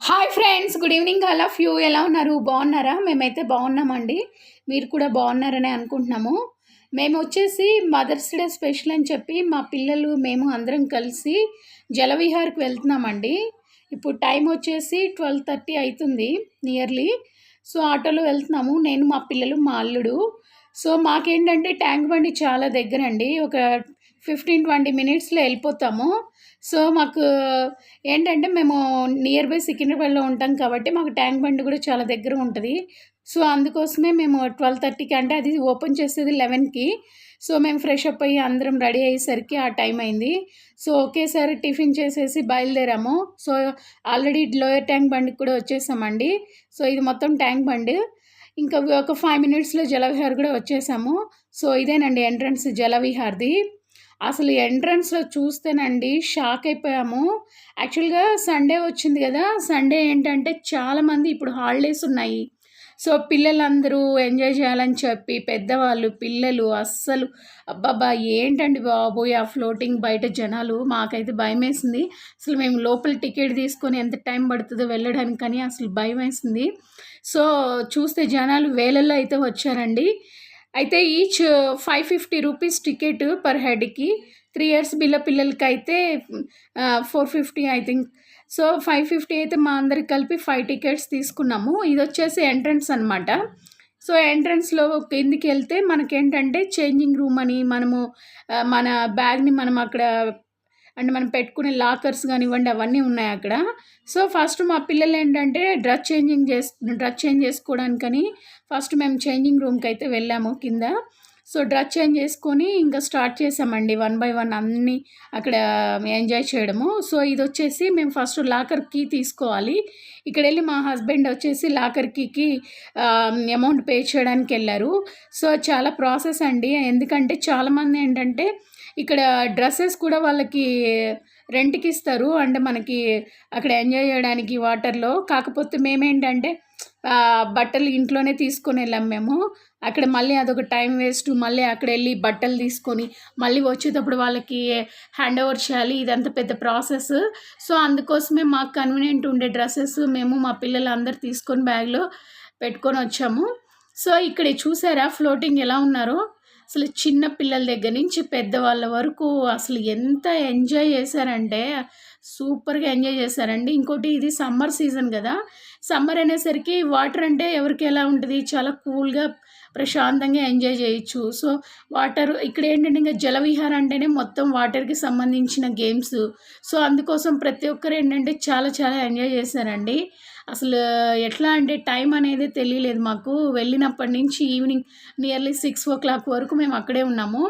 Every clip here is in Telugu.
Hi friends good evening all of you. ఎలా ఉన్నారు? బాగున్నారా? మేమైతే బాగున్నామండి. మీరు కూడా బాగున్నారని అనుకుంటున్నాము. మేము వచ్చేసి మదర్స్ డే స్పెషల్ అని చెప్పి మా పిల్లలు మేము అందరం కలిసి జలవిహార్కి వెళ్తున్నామండి. ఇప్పుడు టైం వచ్చేసి ట్వెల్వ్ థర్టీ అవుతుంది నియర్లీ. సో ఆటోలో వెళ్తున్నాము. నేను మా పిల్లలు మా అల్లుడు. సో మాకేంటంటే ట్యాంక్ బండి చాలా దగ్గర అండి ఒక ఫిఫ్టీన్ ట్వంటీ మినిట్స్లో వెళ్ళిపోతాము. సో మాకు ఏంటంటే మేము నియర్ బై సికింద్రాబాద్లో ఉంటాం కాబట్టి మాకు ట్యాంక్ బండ్ కూడా చాలా దగ్గర ఉంటుంది. సో అందుకోసమే మేము ట్వెల్వ్ థర్టీకి అంటే అది ఓపెన్ చేసేది లెవెన్కి సో మేము ఫ్రెష్ అప్ అయ్యి అందరం రెడీ అయ్యేసరికి ఆ టైం అయింది. సో ఒకేసారి టిఫిన్ చేసేసి బయలుదేరాము. సో ఆల్రెడీ లోయర్ ట్యాంక్ బండికి కూడా వచ్చేసామండి. సో ఇది మొత్తం ట్యాంక్ బండి. ఇంకా ఒక ఫైవ్ మినిట్స్లో జలవిహార్ కూడా వచ్చేసాము. సో ఇదేనండి ఎంట్రన్స్ జలవిహార్ది. అసలు ఎంట్రన్స్లో చూస్తేనండి షాక్ అయిపోయాము. యాక్చువల్గా సండే వచ్చింది కదా సండే ఏంటంటే చాలామంది ఇప్పుడు హాలిడేస్ ఉన్నాయి. సో పిల్లలందరూ ఎంజాయ్ చేయాలని చెప్పి పెద్దవాళ్ళు పిల్లలు అస్సలు అబ్బాబా ఏంటండి బాబోయ్ ఆ ఫ్లోటింగ్ బయట జనాలు? మాకైతే భయం వేసింది అసలు మేము లోపల టికెట్ తీసుకొని ఎంత టైం పడుతుందో వెళ్ళడానికి కానీ అసలు భయం వేసింది సో చూస్తే జనాలు వేలల్లో అయితే వచ్చారండి. అయితే each five fifty rupees ticket per హెడ్కి three years బిల్ల పిల్లలకి అయితే four fifty I think. So five fifty అయితే మా అందరికి కలిపి ఫైవ్ టికెట్స్ తీసుకున్నాము. ఇది వచ్చేసి ఎంట్రన్స్ అనమాట సో ఎంట్రన్స్లో కిందికి వెళ్తే మనకేంటంటే చేంజింగ్ రూమ్ అని మనము మన బ్యాగ్ని మనం అక్కడ అండ్ మనం పెట్టుకునే లాకర్స్ కానివ్వండి అవన్నీ ఉన్నాయి అక్కడ. సో ఫస్ట్ మా పిల్లలు ఏంటంటే డ్రెస్ చేంజింగ్ చేసు డ్రెస్ చేంజ్ చేసుకోవడానికని ఫస్ట్ మేము చేంజింగ్ రూమ్కి అయితే వెళ్ళాము కింద. సో డ్రెస్ చేంజ్ చేసుకొని ఇంకా స్టార్ట్ చేసామండి. వన్ బై వన్ అన్నీ అక్కడ ఎంజాయ్ చేయడము. సో ఇది వచ్చేసి మేము ఫస్ట్ లాకర్ కీ తీసుకోవాలి. ఇక్కడ వెళ్ళి మా హస్బెండ్ వచ్చేసి లాకర్ కీకి అమౌంట్ పే చేయడానికి వెళ్ళారు సో చాలా ప్రాసెస్ అండి. ఎందుకంటే చాలామంది ఏంటంటే ఇక్కడ డ్రెస్సెస్ కూడా వాళ్ళకి రెంట్కి ఇస్తారు అంటే మనకి అక్కడ ఎంజాయ్ చేయడానికి వాటర్లో. కాకపోతే మేమేంటంటే బట్టలు ఇంట్లోనే తీసుకొని వెళ్ళాం మేము. అక్కడ మళ్ళీ అదొక టైం వేస్ట్. మళ్ళీ అక్కడ వెళ్ళి బట్టలు తీసుకొని మళ్ళీ వచ్చేటప్పుడు వాళ్ళకి హ్యాండ్ ఓవర్ చేయాలి. ఇదంతా పెద్ద ప్రాసెస్. సో అందుకోసమే మాకు కన్వీనియంట్ ఉండే డ్రెస్సెస్ మేము మా పిల్లలు అందరు తీసుకొని బ్యాగ్లో పెట్టుకొని వచ్చాము. సో ఇక్కడ చూసారా? ఫ్లోటింగ్ ఎలా ఉన్నారో? అసలు చిన్న పిల్లల దగ్గర నుంచి పెద్దవాళ్ళ వరకు అసలు ఎంత ఎంజాయ్ చేశారంటే సూపర్గా ఎంజాయ్ చేశారండి. ఇంకోటి ఇది సమ్మర్ సీజన్ కదా. సమ్మర్ అనేసరికి వాటర్ అంటే ఎవరికి ఎలా ఉంటుంది? చాలా కూల్గా ప్రశాంతంగా ఎంజాయ్ చేయొచ్చు. సో వాటర్ ఇక్కడ ఏంటంటే ఇంకా జలవిహార అంటేనే మొత్తం వాటర్కి సంబంధించిన గేమ్స్. సో అందుకోసం ప్రతి ఒక్కరు ఏంటంటే చాలా చాలా ఎంజాయ్ చేశారండి. అసలు ఎట్లా అంటే టైం అనేది తెలియలేదు మాకు. వెళ్ళినప్పటి నుంచి evening nearly six o'clock వరకు మేము అక్కడే ఉన్నాము.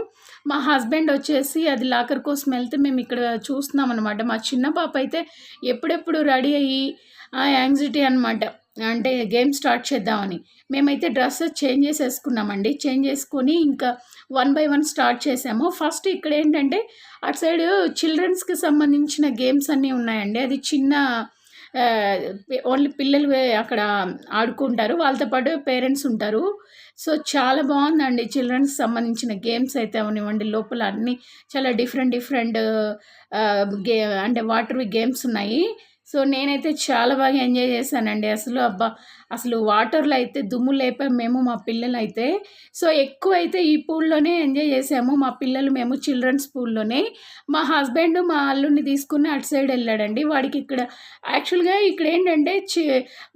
మా హస్బెండ్ వచ్చేసి అది లాకర్ కోసం వెళ్తే మేము ఇక్కడ చూస్తున్నాం అనమాట మా చిన్న పాప అయితే ఎప్పుడెప్పుడు రెడీ అయ్యి యాంగ్జైటీ అనమాట అంటే గేమ్ స్టార్ట్ చేద్దామని. మేమైతే డ్రెస్సెస్ చేంజ్ చేసేసుకున్నామండి. చేంజ్ చేసుకొని ఇంకా వన్ బై వన్ స్టార్ట్ చేసాము. ఫస్ట్ ఇక్కడ ఏంటంటే అటు సైడ్ చిల్డ్రన్స్కి సంబంధించిన గేమ్స్ అన్నీ ఉన్నాయండి. అది చిన్న ఓన్లీ పిల్లలు అక్కడ ఆడుకుంటారు. వాళ్ళతో పాటు పేరెంట్స్ ఉంటారు. సో చాలా బాగుందండి. చిల్డ్రన్స్ సంబంధించిన గేమ్స్ అయితే అవనివ్వండి. లోపల అన్నీ చాలా డిఫరెంట్ డిఫరెంట్ గే అంటే వాటర్ గేమ్స్ ఉన్నాయి. సో నేనైతే చాలా బాగా ఎంజాయ్ చేశానండి. అసలు అబ్బా అసలు వాటర్లో అయితే దుమ్ము లేపాం మేము మా పిల్లలు అయితే సో ఎక్కువ అయితే ఈ పూల్లోనే ఎంజాయ్ చేసాము మా పిల్లలు మేము చిల్డ్రన్స్ పూల్లోనే. మా హస్బెండ్ మా అల్లుడిని తీసుకుని అటు సైడ్ వెళ్ళాడండి. వాడికి ఇక్కడ యాక్చువల్గా ఇక్కడ ఏంటంటే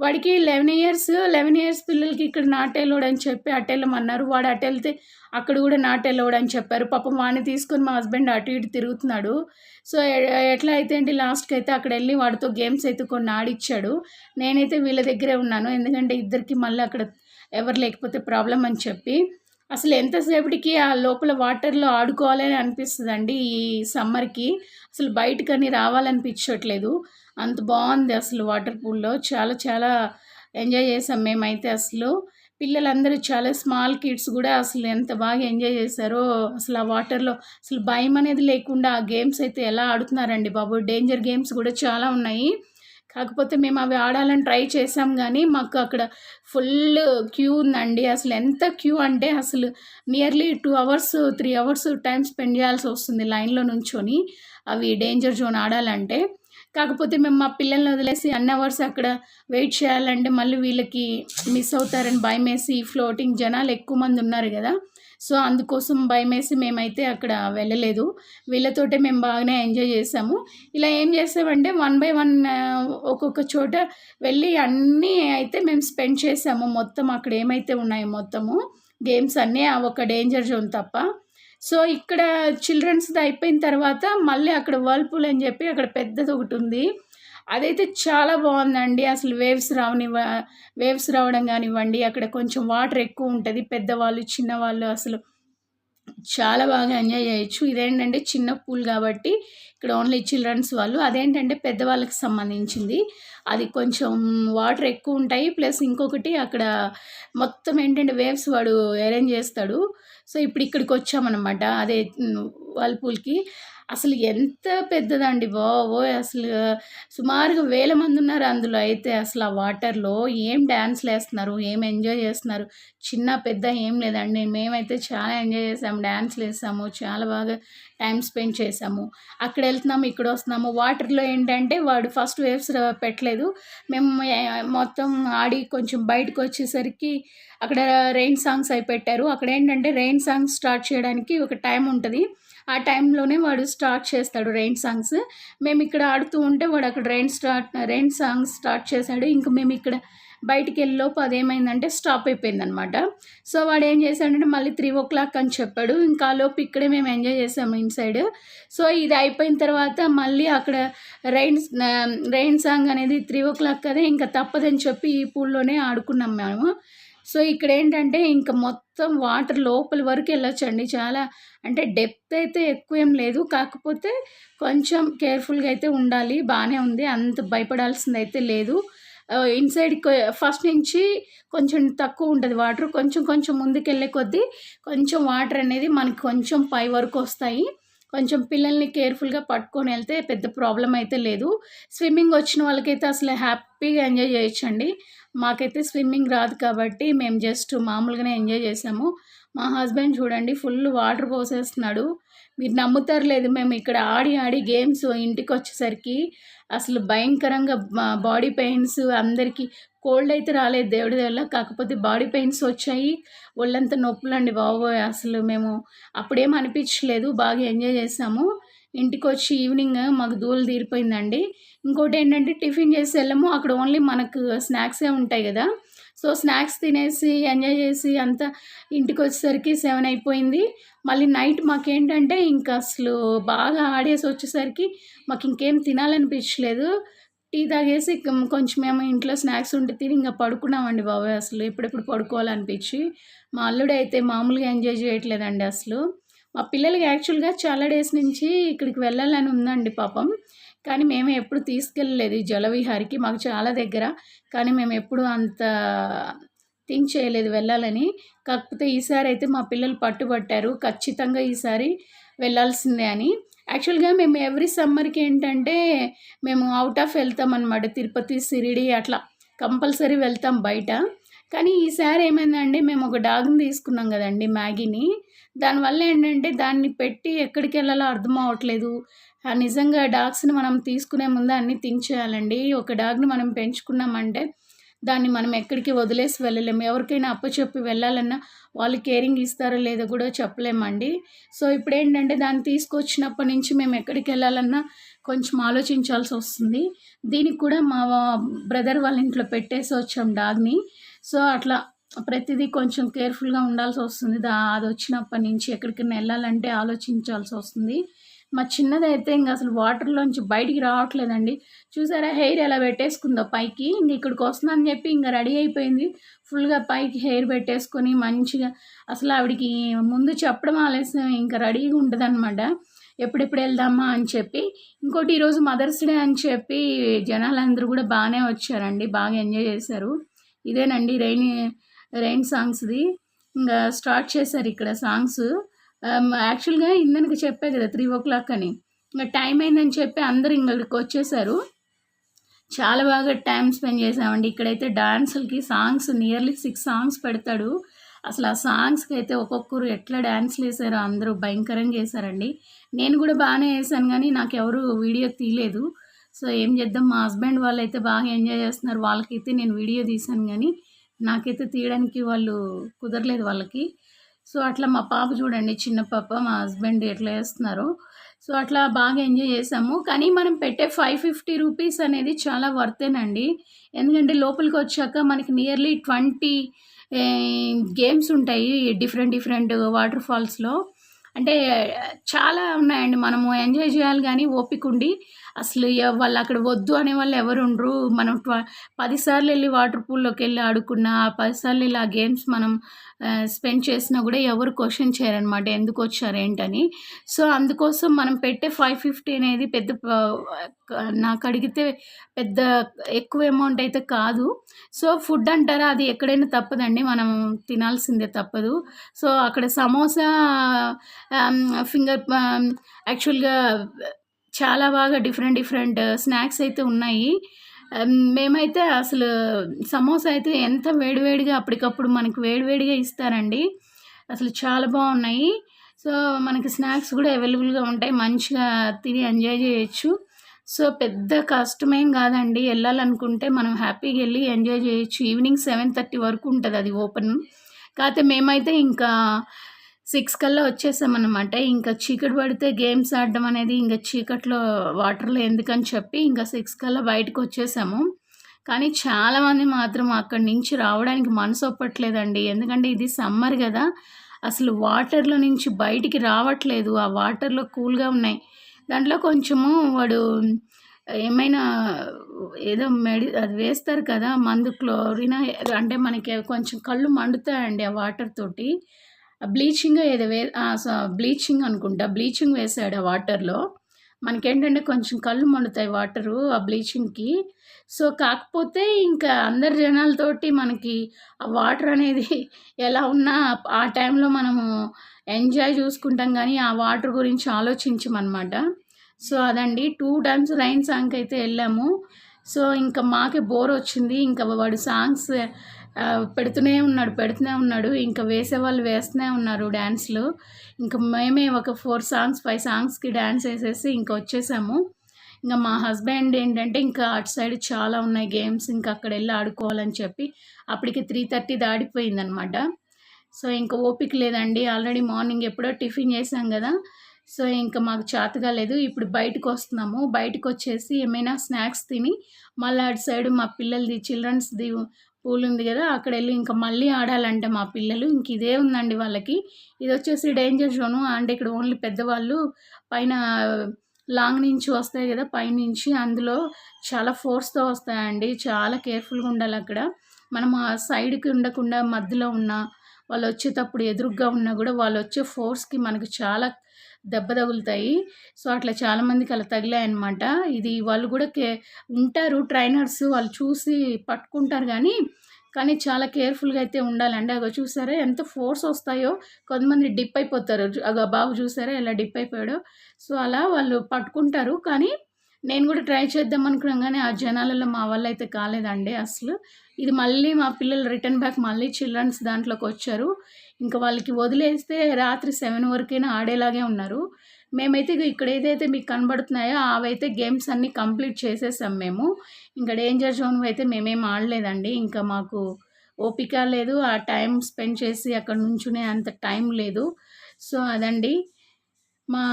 వాడికి లెవెన్ ఇయర్స్ లెవెన్ ఇయర్స్ పిల్లలకి ఇక్కడ నాటేలోడు అని చెప్పి అటు వెళ్ళమన్నారు. వాడు అటు వెళ్తే అక్కడ కూడా నాటేలోడు అని చెప్పారు. పాపం వాడిని తీసుకొని మా హస్బెండ్ అటు ఇటు తిరుగుతున్నాడు. సో ఎట్లా అయితే అండి లాస్ట్కి అయితే అక్కడ వెళ్ళి వాడితో గేమ్స్ అయితే కొన్ని ఆడిచ్చాడు. నేనైతే వీళ్ళ దగ్గరే ఉన్నాను. ఎందుకంటే ఇద్దరికి మళ్ళీ అక్కడ ఎవరు లేకపోతే ప్రాబ్లం అని చెప్పి. అసలు ఎంతసేపటికి ఆ లోపల వాటర్లో ఆడుకోవాలని అనిపిస్తుందండి ఈ సమ్మర్కి అసలు బయటకని రావాలనిపించట్లేదు. అంత బాగుంది అసలు వాటర్ పూల్లో చాలా చాలా ఎంజాయ్ చేసాం మేమైతే అసలు. పిల్లలందరూ చాలా స్మాల్ కిడ్స్ కూడా అసలు ఎంత బాగా ఎంజాయ్ చేశారో అసలు ఆ వాటర్లో అసలు భయం అనేది లేకుండా ఆ గేమ్స్ అయితే ఎలా ఆడుతున్నారండి బాబు? డేంజర్ గేమ్స్ కూడా చాలా ఉన్నాయి. కాకపోతే మేము అవి ఆడాలని ట్రై చేసాం కానీ మాకు అక్కడ ఫుల్ క్యూ ఉందండి. అసలు ఎంత క్యూ అంటే అసలు nearly two hours three hours time spend చేయాల్సి వస్తుంది లైన్లో నుంచొని అవి డేంజర్ జోన్ ఆడాలంటే. కాకపోతే మేము మా పిల్లల్ని వదిలేసి అన్ అవర్స్ అక్కడ వెయిట్ చేయాలంటే మళ్ళీ వీళ్ళకి మిస్ అవుతారని భయం వేసి ఫ్లోటింగ్ జనాలు ఎక్కువ మంది ఉన్నారు కదా. సో అందుకోసం భయం వేసి మేమైతే అక్కడ వెళ్ళలేదు. వీళ్ళతోటే మేము బాగానే ఎంజాయ్ చేసాము. ఇలా ఏం చేసామంటే వన్ బై వన్ ఒక్కొక్క చోట వెళ్ళి అన్నీ అయితే మేము స్పెండ్ చేసాము. మొత్తం అక్కడ ఏమైతే ఉన్నాయో మొత్తము. గేమ్స్ అన్నీ ఆ ఒక డేంజర్ జోన్ తప్ప. సో ఇక్కడ చిల్డ్రన్స్ది అయిపోయిన తర్వాత మళ్ళీ అక్కడ వర్ల్పూల్ అని చెప్పి అక్కడ పెద్దది ఒకటి ఉంది. అదైతే చాలా బాగుందండి. అసలు వేవ్స్ రావనివ్వ వేవ్స్ రావడం కానివ్వండి అక్కడ కొంచెం వాటర్ ఎక్కువ ఉంటుంది. పెద్దవాళ్ళు చిన్నవాళ్ళు అసలు చాలా బాగా ఎంజాయ్ చేయొచ్చు. ఇదేంటంటే చిన్న పూల్ కాబట్టి ఇక్కడ ఓన్లీ చిల్డ్రన్స్ వాళ్ళు. అదేంటంటే పెద్దవాళ్ళకి సంబంధించింది. అది కొంచెం వాటర్ ఎక్కువ ఉంటాయి. ప్లస్ ఇంకొకటి అక్కడ మొత్తం ఏంటంటే వేవ్స్ వాడు అరేంజ్ చేస్తాడు. సో ఇప్పుడు ఇక్కడికి వచ్చామన్నమాట. అదే పూల్కి. అసలు ఎంత పెద్దదండి బాబో అసలు సుమారుగా వేల మంది ఉన్నారు అందులో అయితే అసలు ఆ వాటర్లో. ఏం డ్యాన్స్లు వేస్తున్నారు? ఏం ఎంజాయ్ చేస్తున్నారు? చిన్న పెద్ద ఏం లేదండి. మేమైతే చాలా ఎంజాయ్ చేసాము డ్యాన్స్లు వేసాము. చాలా బాగా టైం స్పెండ్ చేసాము. అక్కడ వెళ్తున్నాము ఇక్కడ వస్తున్నాము. వాటర్లో ఏంటంటే వాడు ఫస్ట్ వేవ్స్ పెట్టలేదు. మేము మొత్తం ఆడి కొంచెం బయటకు వచ్చేసరికి అక్కడ రెయిన్ సాంగ్స్ అయి పెట్టారు. అక్కడ ఏంటంటే రెయిన్ సాంగ్స్ స్టార్ట్ చేయడానికి ఒక టైం ఉంటుంది. ఆ టైంలోనే వాడు స్టార్ట్ చేస్తాడు రెయిన్ సాంగ్స్. మేము ఇక్కడ ఆడుతూ ఉంటే వాడు అక్కడ rain start rain songs start చేశాడు. ఇంకా మేము ఇక్కడ బయటికి వెళ్ళేలోపు అదేమైందంటే స్టాప్ అయిపోయింది అనమాట సో వాడు ఏం చేశాడంటే మళ్ళీ త్రీ ఓ క్లాక్ అని చెప్పాడు. ఇంకా లోపు ఇక్కడే మేము ఎంజాయ్ చేసాము ఇన్సైడ్. సో ఇది అయిపోయిన తర్వాత మళ్ళీ అక్కడ రెయిన్ రెయిన్ సాంగ్ అనేది త్రీ ఓ క్లాక్ కదా ఇంకా తప్పదని చెప్పి ఈ పూల్లోనే ఆడుకున్నాం మేము. సో ఇక్కడ ఏంటంటే ఇంకా మొత్తం వాటర్ లోపల వరకు వెళ్ళొచ్చండి. చాలా అంటే డెప్త్ అయితే ఎక్కువ ఏం లేదు. కాకపోతే కొంచెం కేర్ఫుల్గా అయితే ఉండాలి. బాగానే ఉంది. అంత భయపడాల్సింది అయితే లేదు ఇన్సైడ్ ఫస్ట్ నుంచి కొంచెం తక్కువ ఉంటుంది వాటర్. కొంచెం కొంచెం ముందుకెళ్ళే కొద్దీ కొంచెం వాటర్ అనేది మనకి కొంచెం పై వరకు వస్తాయి. కొంచెం పిల్లల్ని కేర్ఫుల్గా పట్టుకొని వెళ్తే పెద్ద ప్రాబ్లం అయితే లేదు. స్విమ్మింగ్ వచ్చిన వాళ్ళకైతే అసలు హ్యాపీగా ఎంజాయ్ చేయొచ్చండి. మాకైతే స్విమ్మింగ్ రాదు కాబట్టి మేము జస్ట్ మామూలుగానే ఎంజాయ్ చేసాము. మా హస్బెండ్ చూడండి ఫుల్ వాటర్ పోసేస్తున్నాడు. మీరు నమ్ముతారు లేదు మేము ఇక్కడ ఆడి ఆడి గేమ్స్ ఇంటికి వచ్చేసరికి అసలు భయంకరంగా బాడీ పెయిన్స్ అందరికీ కోల్డ్ అయితే రాలేదు దేవుడి వల్ల కాకపోతే బాడీ పెయిన్స్ వచ్చాయి. ఒళ్ళంతా నొప్పులు అండి బాబోయ్ అసలు మేము అప్పుడేం అనిపించలేదు బాగా ఎంజాయ్ చేసాము. ఇంటికి వచ్చి ఈవినింగ్ మాకు దూలు తీరిపోయిందండి. ఇంకోటి ఏంటంటే టిఫిన్ చేసి వెళ్ళము. అక్కడ ఓన్లీ మనకు స్నాక్సే ఉంటాయి కదా. సో స్నాక్స్ తినేసి ఎంజాయ్ చేసి అంతా ఇంటికి వచ్చేసరికి సెవెన్ అయిపోయింది. మళ్ళీ నైట్ మాకేంటంటే ఇంకా అసలు బాగా ఆడేసి వచ్చేసరికి మాకు ఇంకేం తినాలనిపించలేదు. టీ తాగేసి కొంచెం మేము ఇంట్లో స్నాక్స్ ఉంటే తిని ఇంకా పడుకున్నామండి బాబాయ్. అసలు ఎప్పుడెప్పుడు పడుకోవాలనిపించి. మా అల్లుడు అయితే మామూలుగా ఎంజాయ్ చేయట్లేదండి అసలు. మా పిల్లలకి యాక్చువల్గా చాలా డేస్ నుంచి ఇక్కడికి వెళ్ళాలని ఉందండి పాపం. కానీ మేము ఎప్పుడు తీసుకెళ్ళలేదు ఈ జలవిహారికి మాకు చాలా దగ్గర. కానీ మేము ఎప్పుడు అంత థింక్ చేయలేదు వెళ్ళాలని. కాకపోతే ఈసారి అయితే మా పిల్లలు పట్టుబట్టారు. ఖచ్చితంగా ఈసారి వెళ్ళాల్సిందే అని. యాక్చువల్గా మేము ఎవ్రీ సమ్మర్కి ఏంటంటే మేము అవుట్ ఆఫ్ వెళ్తాం అనమాట తిరుపతి సిరిడి అట్లా. కంపల్సరీ వెళ్తాం బయట. కానీ ఈసారి ఏమైందంటే మేము ఒక డాగ్ని తీసుకున్నాం కదండి మ్యాగీని. దానివల్ల ఏంటంటే దాన్ని పెట్టి ఎక్కడికి వెళ్ళాలో అర్థం అవ్వట్లేదు. నిజంగా డాగ్స్ని మనం తీసుకునే ముందు అన్నీ థింక్ చేయాలండి ఒక డాగ్ని మనం పెంచుకున్నామంటే దాన్ని మనం ఎక్కడికి వదిలేసి వెళ్ళలేము. ఎవరికైనా అప్పచెప్పి వెళ్ళాలన్నా వాళ్ళు కేరింగ్ ఇస్తారో లేదో కూడా చెప్పలేమండి. సో ఇప్పుడు ఏంటంటే దాన్ని తీసుకొచ్చినప్పటి నుంచి మేము ఎక్కడికి వెళ్ళాలన్నా కొంచెం ఆలోచించాల్సి వస్తుంది. దీనికి కూడా మా బ్రదర్ వాళ్ళ ఇంట్లో పెట్టేసి వచ్చాం డాగ్ని. సో అట్లా ప్రతిదీ కొంచెం కేర్ఫుల్గా ఉండాల్సి వస్తుంది. దా అది వచ్చినప్పటి నుంచి ఎక్కడికైనా వెళ్ళాలంటే ఆలోచించాల్సి వస్తుంది. మా చిన్నదైతే ఇంకా అసలు వాటర్లోంచి బయటికి రావట్లేదండి. చూసారా హెయిర్ ఎలా పెట్టేసుకుందో పైకి. ఇంక ఇక్కడికి వస్తుందని చెప్పి ఇంకా రెడీ అయిపోయింది. ఫుల్గా పైకి హెయిర్ పెట్టేసుకొని మంచిగా అసలు ఆవిడికి ముందు చెప్పడం ఆలస్యం ఇంకా రెడీగా ఉంటుంది అనమాట ఎప్పుడెప్పుడు వెళ్దామా అని చెప్పి. ఇంకోటి ఈరోజు మదర్స్ డే అని చెప్పి జనాలందరూ కూడా బాగానే వచ్చారండి. బాగా ఎంజాయ్ చేశారు. ఇదేనండి రెయిన్ రెయిన్ సాంగ్స్ది. ఇంకా స్టార్ట్ చేశారు ఇక్కడ సాంగ్స్. యాక్చువల్గా ఇందనికి చెప్పే కదా త్రీ ఓ క్లాక్ అని. ఇంకా టైం అయిందని చెప్పి అందరు ఇక్కడికి వచ్చేసారు చాలా బాగా టైం స్పెండ్ చేసామండి ఇక్కడైతే డాన్సులకి సాంగ్స్ నియర్లీ సిక్స్ సాంగ్స్ పెడతాడు. అసలు ఆ సాంగ్స్కి అయితే ఒక్కొక్కరు ఎట్లా డ్యాన్స్లు వేసారో అందరూ భయంకరంగా చేశారండి. నేను కూడా బాగానే వేసాను కానీ నాకు ఎవరు వీడియో తీయలేదు. సో ఏం చేద్దాం మా హస్బెండ్ వాళ్ళైతే బాగా ఎంజాయ్ చేస్తున్నారు. వాళ్ళకైతే నేను వీడియో తీశాను కానీ నాకైతే తీయడానికి వాళ్ళు కుదరలేదు వాళ్ళకి. సో అట్లా మా పాప చూడండి చిన్న పాప మా హస్బెండ్ ఎట్లా చేస్తున్నారు. సో అట్లా బాగా ఎంజాయ్ చేసాము కానీ మనం పెట్టే ఫైవ్ ఫిఫ్టీ రూపీస్ అనేది చాలా వర్తేనండి. ఎందుకంటే లోపలికి వచ్చాక మనకి నియర్లీ ట్వంటీ గేమ్స్ ఉంటాయి డిఫరెంట్ డిఫరెంట్ వాటర్ ఫాల్స్లో. అంటే చాలా ఉన్నాయండి. మనము ఎంజాయ్ చేయాలి కానీ ఓపిక ఉండి అసలు వాళ్ళు అక్కడ వద్దు అనే వాళ్ళు ఎవరు ఉండరు. మనం పదిసార్లు వెళ్ళి వాటర్ పూల్లోకి వెళ్ళి ఆడుకున్న ఆ పదిసార్లు వెళ్ళి ఆ గేమ్స్ మనం స్పెండ్ చేసినా కూడా ఎవరు క్వశ్చన్ చేయరనమాట ఎందుకు వచ్చారు ఏంటని. సో అందుకోసం మనం పెట్టే ఫైవ్ ఫిఫ్టీ అనేది పెద్ద నాకు అడిగితే పెద్ద ఎక్కువ అమౌంట్ అయితే కాదు. సో ఫుడ్ అంటారా అది ఎక్కడైనా తప్పదండి మనం తినాల్సిందే తప్పదు. సో అక్కడ సమోసా ఫింగర్ యాక్చువల్గా చాలా బాగా డిఫరెంట్ డిఫరెంట్ స్నాక్స్ అయితే ఉన్నాయి. మేమైతే అసలు సమోసా అయితే ఎంత వేడివేడిగా అప్పటికప్పుడు మనకి వేడివేడిగా ఇస్తారండి. అసలు చాలా బాగున్నాయి. సో మనకి స్నాక్స్ కూడా అవైలబుల్గా ఉంటాయి. మంచిగా తిని ఎంజాయ్ చేయొచ్చు. సో పెద్ద కష్టమేం కాదండి. వెళ్ళాలనుకుంటే మనం హ్యాపీగా వెళ్ళి ఎంజాయ్ చేయొచ్చు. ఈవినింగ్ సెవెన్ థర్టీ వరకు ఉంటుంది అది ఓపెన్. కాకపోతే మేమైతే ఇంకా సిక్స్ కల్లా వచ్చేసామన్నమాట. ఇంకా చీకటి పడితే గేమ్స్ ఆడడం అనేది ఇంకా చీకట్లో వాటర్లో ఎందుకని చెప్పి ఇంకా సిక్స్ కల్లా బయటకు వచ్చేసాము. కానీ చాలామంది మాత్రం అక్కడి నుంచి రావడానికి మనసు ఒప్పట్లేదండి. ఎందుకంటే ఇది సమ్మర్ కదా. అసలు వాటర్లో నుంచి బయటికి రావట్లేదు. ఆ వాటర్లో కూల్గా ఉన్నాయి. దాంట్లో కొంచెము వాడు ఏమైనా ఏదో మెడి అది వేస్తారు కదా మందు క్లోరినా అంటే మనకి కొంచెం కళ్ళు మండుతాయండి ఆ వాటర్ తోటి. బ్లీచింగ్ ఏదో వే బ్లీచింగ్ అనుకుంటా. బ్లీచింగ్ వేసాడు ఆ వాటర్లో. మనకేంటంటే కొంచెం కళ్ళు మండుతాయి వాటరు ఆ బ్లీచింగ్కి. సో కాకపోతే ఇంకా అందరి జనాలతోటి మనకి ఆ వాటర్ అనేది ఎలా ఉన్నా ఆ టైంలో మనము ఎంజాయ్ చూసుకుంటాం కానీ ఆ వాటర్ గురించి ఆలోచించమన్నమాట సో అదండి. టూ టైమ్స్ రైన్ సాంగ్కి అయితే వెళ్ళాము. సో ఇంకా మాకే బోర్ వచ్చింది. ఇంకా వాడు సాంగ్స్ పెడుతూనే ఉన్నాడు పెడుతూనే ఉన్నాడు. ఇంకా వేసేవాళ్ళు వేస్తూనే ఉన్నారు డ్యాన్స్లు ఇంకా మేమే ఒక ఫోర్ సాంగ్స్ ఫైవ్ సాంగ్స్కి డ్యాన్స్ వేసేసి ఇంకా వచ్చేసాము. ఇంకా మా హస్బెండ్ ఏంటంటే ఇంకా అటు సైడ్ చాలా ఉన్నాయి గేమ్స్ ఇంకా అక్కడ వెళ్ళి ఆడుకోవాలని చెప్పి అప్పటికి త్రీ థర్టీ దాడిపోయిందనమాట సో ఇంకా ఓపిక లేదండి. ఆల్రెడీ మార్నింగ్ ఎప్పుడో టిఫిన్ చేసాం కదా. సో ఇంకా మాకు చేతగా లేదు. ఇప్పుడు బయటకు వస్తున్నాము. బయటకు వచ్చేసి ఏమైనా స్నాక్స్ తిని మళ్ళీ అటు సైడ్ మా పిల్లలది చిల్డ్రన్స్ది పూల్ ఉంది కదా అక్కడ వెళ్ళి ఇంకా మళ్ళీ ఆడాలంటే మా పిల్లలు. ఇంక ఇదే ఉందండి వాళ్ళకి. ఇది వచ్చేసి డేంజర్ జోను. అంటే ఇక్కడ ఓన్లీ పెద్దవాళ్ళు పైన లాంగ్ నుంచి వస్తాయి కదా పైనుంచి అందులో చాలా ఫోర్స్తో వస్తాయండి. చాలా కేర్ఫుల్గా ఉండాలి అక్కడ. మనం ఆ సైడ్కి ఉండకుండా మధ్యలో ఉన్న వాళ్ళు వచ్చేటప్పుడు ఎదురుగ్గా ఉన్నా కూడా వాళ్ళు వచ్చే ఫోర్స్కి మనకి చాలా దెబ్బ తగులుతాయి. సో అట్లా చాలామందికి అలా తగిలాయన్నమాట. ఇది వాళ్ళు కూడా కే ఉంటారు ట్రైనర్స్ వాళ్ళు చూసి పట్టుకుంటారు కానీ కానీ చాలా కేర్ఫుల్గా అయితే ఉండాలండి అగో చూసారా ఎంత ఫోర్స్ వస్తాయో. కొంతమంది డిప్ అయిపోతారు. అగో బాబు చూసారా ఎలా డిప్ అయిపోయాడో. సో అలా వాళ్ళు పట్టుకుంటారు. కానీ నేను కూడా ట్రై చేద్దాం అనుకున్నాం కానీ ఆ జనాలలో మా వల్ల అయితే కాలేదండి అసలు. ఇది మళ్ళీ మా పిల్లలు రిటర్న్ బ్యాక్ మళ్ళీ చిల్డ్రన్స్ దాంట్లోకి వచ్చారు. ఇంకా వాళ్ళకి వదిలేస్తే రాత్రి సెవెన్ వరకైనా ఆడేలాగే ఉన్నారు. మేమైతే ఇక్కడ ఏదైతే మీకు కనబడుతున్నాయో అవైతే గేమ్స్ అన్నీ కంప్లీట్ చేసేసాం మేము. ఇంకా డేంజర్ జోన్ అయితే మేమేం ఆడలేదండి. ఇంకా మాకు ఓపిక లేదు. ఆ టైం స్పెండ్ చేసి అక్కడ నుంచునే అంత టైం లేదు. సో అదండి. మా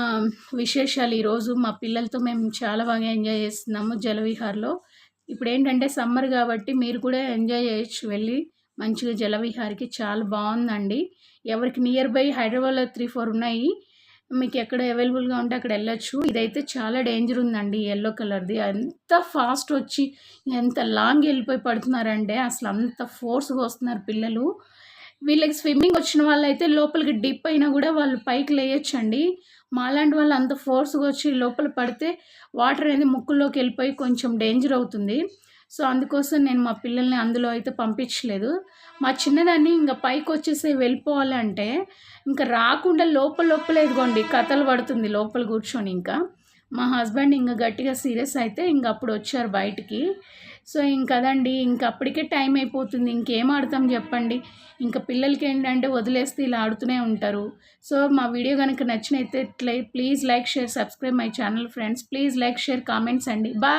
విశేషాలు ఈరోజు. మా పిల్లలతో మేము చాలా బాగా ఎంజాయ్ చేస్తున్నాము జలవిహార్లో. ఇప్పుడు ఏంటంటే సమ్మర్ కాబట్టి మీరు కూడా ఎంజాయ్ చేయొచ్చు వెళ్ళి. మంచిగా జలవిహారికి చాలా బాగుందండి. ఎవరికి నియర్ బై హైదరాబాద్లో త్రీ ఫోర్ ఉన్నాయి. మీకు ఎక్కడ అవైలబుల్గా ఉంటే అక్కడ వెళ్ళొచ్చు. ఇదైతే చాలా డేంజర్ ఉందండి ఎల్లో కలర్ది. ఎంత ఫాస్ట్ వచ్చి ఎంత లాంగ్ వెళ్ళిపోయి పడుతున్నారంటే అసలు అంత ఫోర్స్గా వస్తున్నారు పిల్లలు. వీళ్ళకి స్విమ్మింగ్ వచ్చిన వాళ్ళు అయితే లోపలికి డిప్ అయినా కూడా వాళ్ళు పైకి లేయొచ్చండి. మాలాంటి వాళ్ళు అంత ఫోర్స్గా వచ్చి లోపల పడితే వాటర్ అనేది ముక్కుల్లోకి వెళ్ళిపోయి కొంచెం డేంజర్ అవుతుంది. సో అందుకోసం నేను మా పిల్లల్ని అందులో అయితే పంపించలేదు. మా చిన్నదాన్ని ఇంకా పైకి వచ్చేసి వెళ్ళిపోవాలంటే ఇంకా రాకుండా లోపల లోపల ఇదిగోండి కథలు పడుతుంది లోపల కూర్చొని ఇంకా. మా హస్బెండ్ ఇంకా గట్టిగా సీరియస్ అయితే ఇంక అప్పుడు వచ్చారు బయటికి. సో ఇంకదండి ఇంక అప్పటికే టైం అయిపోతుంది. ఇంకేం ఆడతాం చెప్పండి. ఇంకా పిల్లలకి ఏంటంటే వదిలేస్తే ఇలా ఆడుతూనే ఉంటారు. సో మా వీడియో కనుక నచ్చినైతే please like share subscribe my channel friends. Please like share comments అండి. బాయ్.